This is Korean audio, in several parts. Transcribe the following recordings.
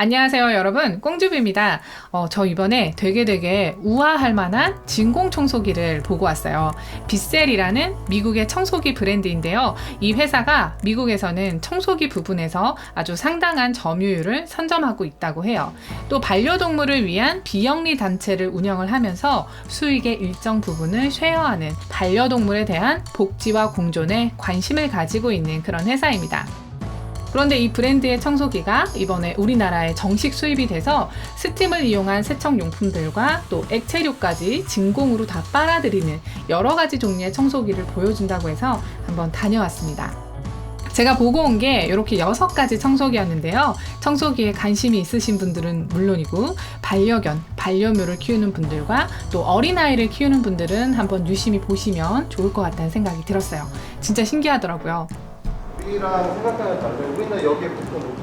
안녕하세요, 여러분. 꽁주비입니다. 어, 저 이번에 되게 되게 우아할 만한 진공 청소기를 보고 왔어요. 빗셀이라는 미국의 청소기 브랜드인데요. 이 회사가 미국에서는 청소기 부분에서 아주 상당한 점유율을 선점하고 있다고 해요. 또 반려동물을 위한 비영리 단체를 운영을 하면서 수익의 일정 부분을 쉐어하는 반려동물에 대한 복지와 공존에 관심을 가지고 있는 그런 회사입니다. 그런데 이 브랜드의 청소기가 이번에 우리나라에 정식 수입이 돼서 스팀을 이용한 세척 용품들과 또 액체류까지 진공으로 다 빨아들이는 여러 가지 종류의 청소기를 보여준다고 해서 한번 다녀왔습니다. 제가 보고 온 게 이렇게 여섯 가지 청소기였는데요. 청소기에 관심이 있으신 분들은 물론이고 반려견, 반려묘를 키우는 분들과 또 어린아이를 키우는 분들은 한번 유심히 보시면 좋을 것 같다는 생각이 들었어요. 진짜 신기하더라고요. 우리랑 생각하는 다르게 우리는 여기에 있는데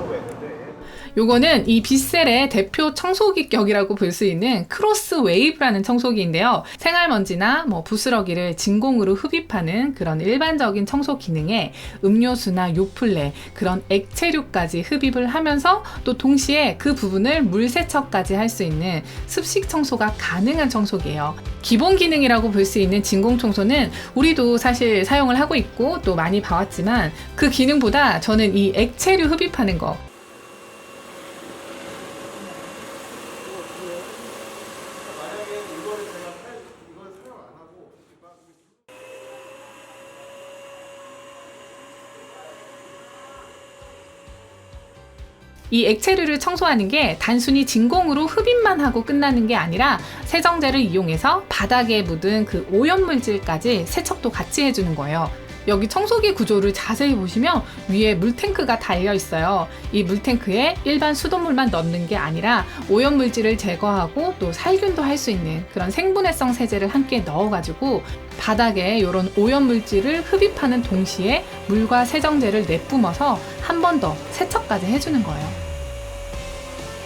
요거는 이 빗셀의 대표 청소기격이라고 볼 수 있는 크로스 웨이브라는 청소기인데요. 생활먼지나 뭐 부스러기를 진공으로 흡입하는 그런 일반적인 청소 기능에 음료수나 요플레 그런 액체류까지 흡입을 하면서 또 동시에 그 부분을 물 세척까지 할 수 있는 습식 청소가 가능한 청소기예요. 기본 기능이라고 볼 수 있는 진공 청소는 우리도 사실 사용을 하고 있고 또 많이 봐왔지만 그 기능보다 저는 이 액체류 흡입하는 거 만약에 이거를 제가 팔 이걸 사용 안 하고 이 액체류를 청소하는 게 단순히 진공으로 흡입만 하고 끝나는 게 아니라 세정제를 이용해서 바닥에 묻은 그 오염물질까지 세척도 같이 해주는 거예요. 여기 청소기 구조를 자세히 보시면 위에 물탱크가 달려 있어요. 이 물탱크에 일반 수돗물만 넣는 게 아니라 오염물질을 제거하고 또 살균도 할 수 있는 그런 생분해성 세제를 함께 넣어가지고 바닥에 이런 오염물질을 흡입하는 동시에 물과 세정제를 내뿜어서 한 번 더 세척까지 해주는 거예요.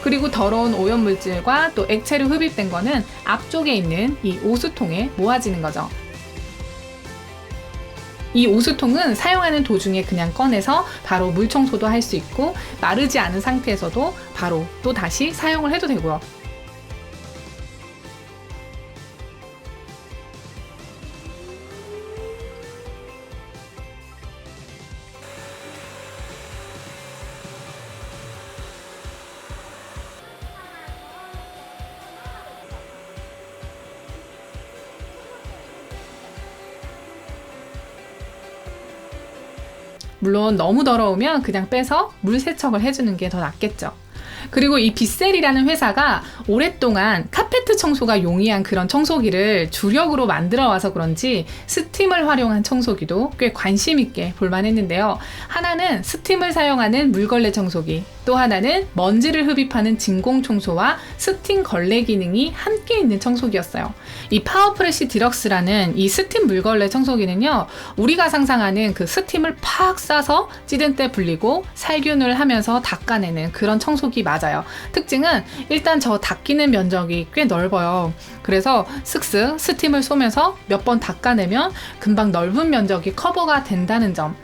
그리고 더러운 오염물질과 또 액체로 흡입된 거는 앞쪽에 있는 이 오수통에 모아지는 거죠. 이 오수통은 사용하는 도중에 그냥 꺼내서 바로 물 청소도 할 수 있고 마르지 않은 상태에서도 바로 또 다시 사용을 해도 되고요. 물론 너무 더러우면 그냥 빼서 물 세척을 해주는 게 더 낫겠죠. 그리고 이 빗셀이라는 회사가 오랫동안 카페트 청소가 용이한 그런 청소기를 주력으로 만들어 와서 그런지 스팀을 활용한 청소기도 꽤 관심 있게 볼만했는데요. 하나는 스팀을 사용하는 물걸레 청소기, 또 하나는 먼지를 흡입하는 진공 청소와 스팀 걸레 기능이 함께 있는 청소기였어요. 이 파워프레시 디럭스라는 이 스팀 물걸레 청소기는요, 우리가 상상하는 그 스팀을 팍 쏴서 찌든 때 불리고 살균을 하면서 닦아내는 그런 청소기 맞아요. 특징은 일단 저 닦이는 면적이 꽤 넓어요. 그래서 슥슥 스팀을 쏘면서 몇 번 닦아내면 금방 넓은 면적이 커버가 된다는 점.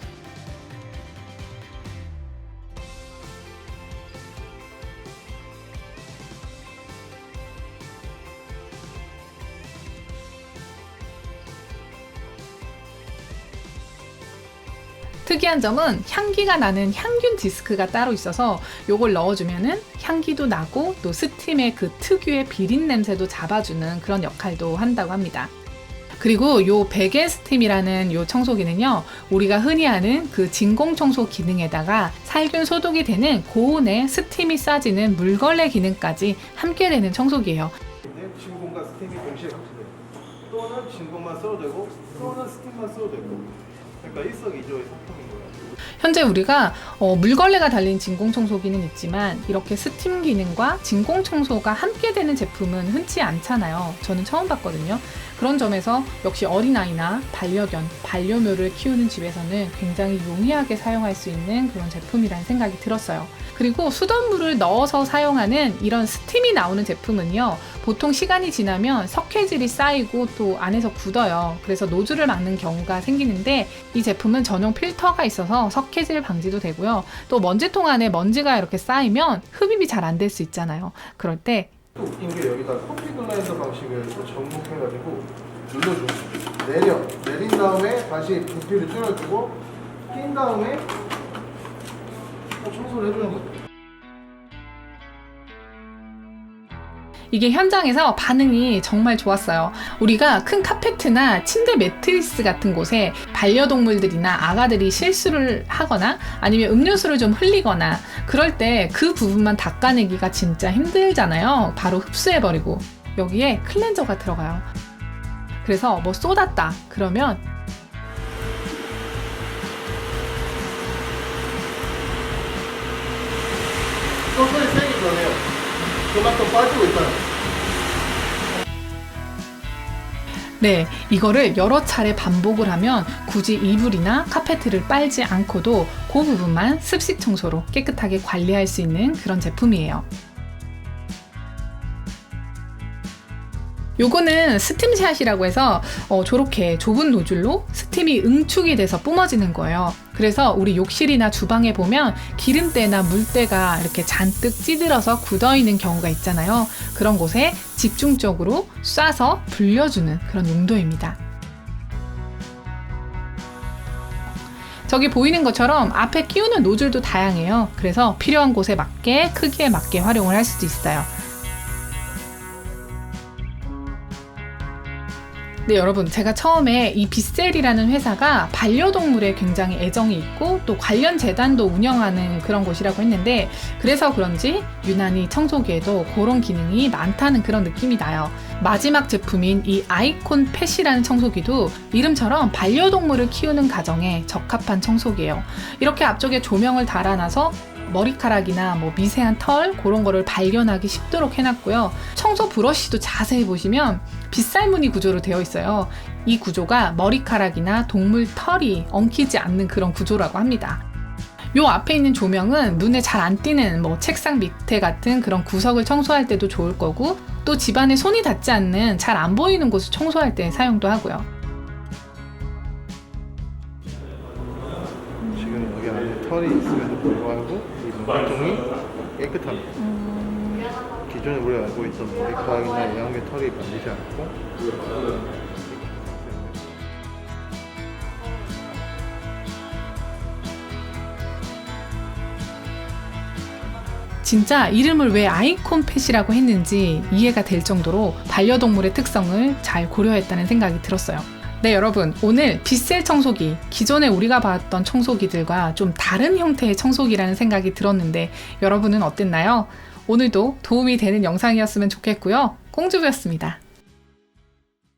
특이한 점은 향기가 나는 향균 디스크가 따로 있어서 요걸 넣어주면은 향기도 나고 또 스팀의 그 특유의 비린 냄새도 잡아주는 그런 역할도 한다고 합니다. 그리고 요 베개 스팀이라는 요 청소기는요, 우리가 흔히 아는 그 진공 청소 기능에다가 살균 소독이 되는 고온의 스팀이 쏴지는 물걸레 기능까지 함께 되는 청소기예요. 진공과 스팀이 동시에. 또는 진공만 써도 되고 또는 스팀만 써도 되고 그러니까 일석이조의 상품인 거예요. 현재 우리가 어, 물걸레가 달린 진공 청소기는 있지만 이렇게 스팀 기능과 진공 청소가 함께 되는 제품은 흔치 않잖아요. 저는 처음 봤거든요. 그런 점에서 역시 어린아이나 반려견, 반려묘를 키우는 집에서는 굉장히 용이하게 사용할 수 있는 그런 제품이라는 생각이 들었어요. 그리고 수돗물을 넣어서 사용하는 이런 스팀이 나오는 제품은요, 보통 시간이 지나면 석회질이 쌓이고 또 안에서 굳어요. 그래서 노즐을 막는 경우가 생기는데 이 제품은 전용 필터가 있어서 석회질 방지도 되고요. 또 먼지통 안에 먼지가 이렇게 쌓이면 흡입이 잘 안 될 수 있잖아요. 그럴 때 또 웃긴 게 여기다 커피 글라인더 방식을 또 접목해가지고 눌러주고 내려 내린 다음에 다시 부피를 줄여주고 낀 다음에 또 청소를 해주는 거죠. 이게 현장에서 반응이 정말 좋았어요. 우리가 큰 카페트나 침대 매트리스 같은 곳에 반려동물들이나 아가들이 실수를 하거나 아니면 음료수를 좀 흘리거나 그럴 때 그 부분만 닦아내기가 진짜 힘들잖아요. 바로 흡수해버리고. 여기에 클렌저가 들어가요. 그래서 뭐 쏟았다. 그러면 서서히 세게 변해요. 그만큼 빠지고 있다는 거죠. 네, 이거를 여러 차례 반복을 하면 굳이 이불이나 카페트를 빨지 않고도 그 부분만 습식 청소로 깨끗하게 관리할 수 있는 그런 제품이에요. 요거는 스팀샷이라고 해서 어, 저렇게 좁은 노즐로 스팀이 응축이 돼서 뿜어지는 거예요. 그래서 우리 욕실이나 주방에 보면 기름때나 물때가 이렇게 잔뜩 찌들어서 굳어 있는 경우가 있잖아요. 그런 곳에 집중적으로 쏴서 불려주는 그런 용도입니다. 저기 보이는 것처럼 앞에 끼우는 노즐도 다양해요. 그래서 필요한 곳에 맞게 크기에 맞게 활용을 할 수도 있어요. 네, 여러분, 제가 처음에 이 비셀이라는 회사가 반려동물에 굉장히 애정이 있고 또 관련 재단도 운영하는 그런 곳이라고 했는데 그래서 그런지 유난히 청소기에도 그런 기능이 많다는 그런 느낌이 나요. 마지막 제품인 이 아이콘 펫이라는 청소기도 이름처럼 반려동물을 키우는 가정에 적합한 청소기예요. 이렇게 앞쪽에 조명을 달아놔서 머리카락이나 뭐 미세한 털 그런 거를 발견하기 쉽도록 해놨고요. 청소 브러쉬도 자세히 보시면 빗살무늬 구조로 되어 있어요. 이 구조가 머리카락이나 동물 털이 엉키지 않는 그런 구조라고 합니다. 요 앞에 있는 조명은 눈에 잘 안 띄는 뭐 책상 밑에 같은 그런 구석을 청소할 때도 좋을 거고 또 집안에 손이 닿지 않는 잘 안 보이는 곳을 청소할 때 사용도 하고요. 지금 여기 안에 털이 있음에도 불구하고 이 물통이 깨끗합니다. 기존에 우리가 알고 있던 머리카락이나 이양의 털이 반지지 않고 진짜 이름을 왜 아이콘 펫이라고 했는지 이해가 될 정도로 반려동물의 특성을 잘 고려했다는 생각이 들었어요. 네, 여러분. 오늘 빗셀 청소기, 기존에 우리가 봤던 청소기들과 좀 다른 형태의 청소기라는 생각이 들었는데 여러분은 어땠나요? 오늘도 도움이 되는 영상이었으면 좋겠고요. 꽁주부였습니다.